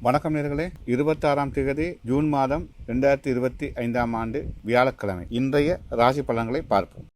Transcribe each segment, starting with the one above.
வணக்கம் நேர்களே. இருபத்தாறாம் தேதி ஜூன் மாதம் ரெண்டாயிரத்தி இருபத்தி ஐந்தாம் ஆண்டு வியாழக்கிழமை. இன்றைய ராசி பலன்களை பார்ப்போம்.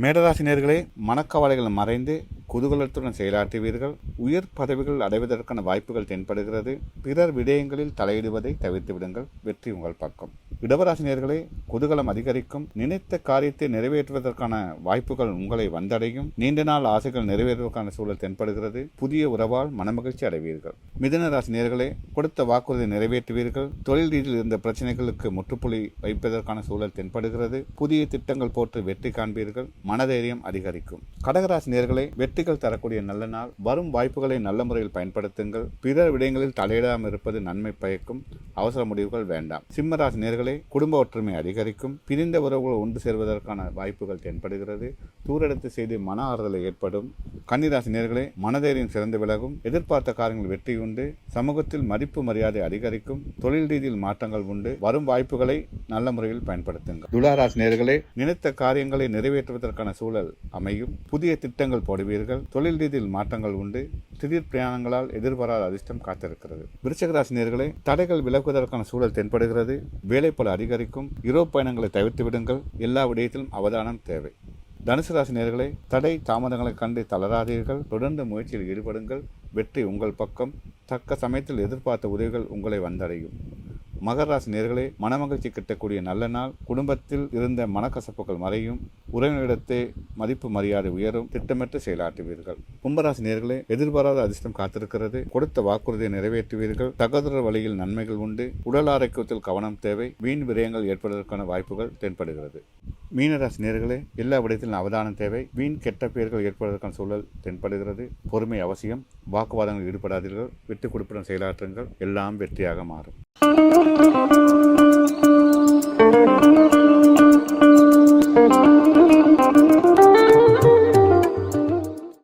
மேடராசினியர்களே மனக்கவலைகள் மறைந்து குதூகலத்துடன் செயலாற்றுவீர்கள். உயர் பதவிகள் அடைவதற்கான வாய்ப்புகள் தென்படுகிறது. பிறர் விடயங்களில் தலையிடுவதை தவிர்த்து விடுங்கள் வெற்றி உங்கள் பக்கம். இடவராசினியர்களே குதூகலம் அதிகரிக்கும். நினைத்த காரியத்தை நிறைவேற்றுவதற்கான வாய்ப்புகள் உங்களை வந்தடையும். நீண்ட நாள் ஆசைகள் நிறைவேறுவதற்கான சூழல் தென்படுகிறது. புதிய உறவால் மனமகிழ்ச்சி அடைவீர்கள். மிதன ராசினியர்களே கொடுத்த வாக்குறுதி நிறைவேற்றுவீர்கள். தொழில் ரீதியில் இருந்த பிரச்சனைகளுக்கு முற்றுப்புள்ளி வைப்பதற்கான சூழல் தென்படுகிறது. புதிய திட்டங்கள் போட்டு வெற்றி காண்பீர்கள். மனதைரியம் அதிகரிக்கும். கடகராசி நேர்களை வெற்றிகள் தரக்கூடிய நல்ல நாள். வரும் வாய்ப்புகளை நல்ல முறையில் பயன்படுத்துங்கள். பிற விடயங்களில் தலையிடாமல் இருப்பது நன்மை பயக்கும். அவசர முடிவுகள் வேண்டாம். சிம்மராசி நேர்களே குடும்ப ஒற்றுமை அதிகரிக்கும். பிரிந்த உறவுகள் ஒன்று சேர்வதற்கான வாய்ப்புகள் தென்படுகிறது. தூரெடுத்து செய்து மன ஆறுதலை ஏற்படும். கன்னிராசி நேர்களே மனதைரியம் சிறந்து விலகும். எதிர்பார்த்த காரியங்கள் வெற்றி உண்டு. சமூகத்தில் மதிப்பு மரியாதை அதிகரிக்கும். தொழில் ரீதியில் மாற்றங்கள் உண்டு. வரும் வாய்ப்புகளை நல்ல முறையில் பயன்படுத்துங்கள். துளாராசி நேர்களே நினைத்த காரியங்களை நிறைவேற்றுவதற்கான சூழல் அமையும். புதிய திட்டங்கள் போடுவீர்கள். தொழில் ரீதியில் மாற்றங்கள் உண்டு. திடீர் பிரயாணங்களால் எதிர்பாராத அதிர்ஷ்டம் காத்திருக்கிறது. விருச்சகராசி நேர்களை தடைகள் விலகுவதற்கான சூழல் தென்படுகிறது. வேலைப்பளு அதிகரிக்கும். யூரோப் பயணங்களை தவிர்த்து விடுங்கள். எல்லா விடயத்திலும் அவதானம் தேவை. தனுசு ராசி தடை தாமதங்களை கண்டு தளராதீர்கள். தொடர்ந்து முயற்சியில் ஈடுபடுங்கள். வெற்றி உங்கள் பக்கம். தக்க சமயத்தில் எதிர்பார்த்த உதவிகள் உங்களை வந்தடையும். மகராசி நேர்களே மனமகிழ்ச்சி கிட்டக்கூடிய நல்ல நாள். குடும்பத்தில் இருந்த மனக்கசப்புகள் மறையும். உறவினரிடத்தை மதிப்பு மரியாதை உயரும். திட்டமிட்டு செயலாற்றுவீர்கள். கும்பராசி நேர்களே எதிர்பாராத அதிர்ஷ்டம் காத்திருக்கிறது. கொடுத்த வாக்குறுதியை நிறைவேற்றுவீர்கள். தகதொரு வழியில் நன்மைகள் உண்டு. உடல் ஆரோக்கியத்தில் கவனம் தேவை. வீண் விரயங்கள் ஏற்படுவதற்கான வாய்ப்புகள் தென்படுகிறது. மீனராசி நேர்களே எல்லா விடயத்திலும் அவதானம் தேவை. வீண் கெட்ட பெயர்கள் ஏற்படுவதற்கான சூழல் தென்படுகிறது. பொறுமை அவசியம். வாக்குவாதங்களில் ஈடுபடாதீர்கள். விட்டு கொடுப்புடன் செயலாற்றுங்கள். எல்லாம் வெற்றியாக மாறும்.